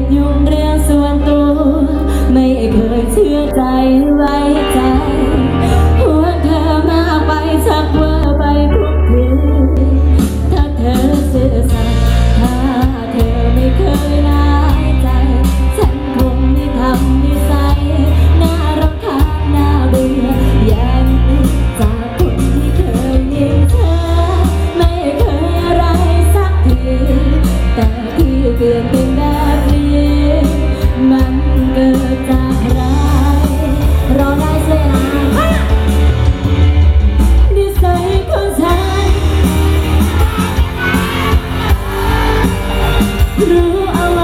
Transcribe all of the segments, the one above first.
ตยุ่งเรื่องส่วนตัว ไม่เคยเชื่อใจ through our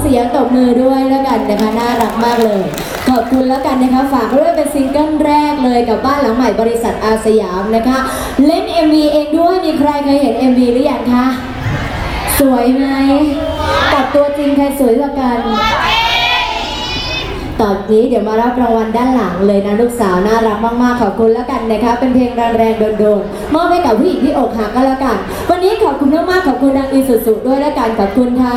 เสียงตบมือด้วยแล้วกันนะคะน่ารักมากเลย ขอบคุณแล้วกันนะคะฝากด้วยเป็นซิงเกิลแรกเลยกับบ้านหลังใหม่บริษัทอาสยามนะคะ เล่น MV เองด้วยมีใครเคยเห็น MV หรือยังคะสวยไหมตับตัวจริงใครสวยกว่ากันตอนนี้เดี๋ยวมารับรางวัลด้านหลังเลยนะลูกสาวน่ารักมากๆขอบคุณแล้วกันนะคะ เป็นเพลงแรงๆโดนๆมอบให้กับผู้หญิงที่อกหักก็แล้วกัน วันนี้ขอบคุณมากๆขอบคุณดังอีสุดๆด้วยแล้วกันขอบคุณค่ะ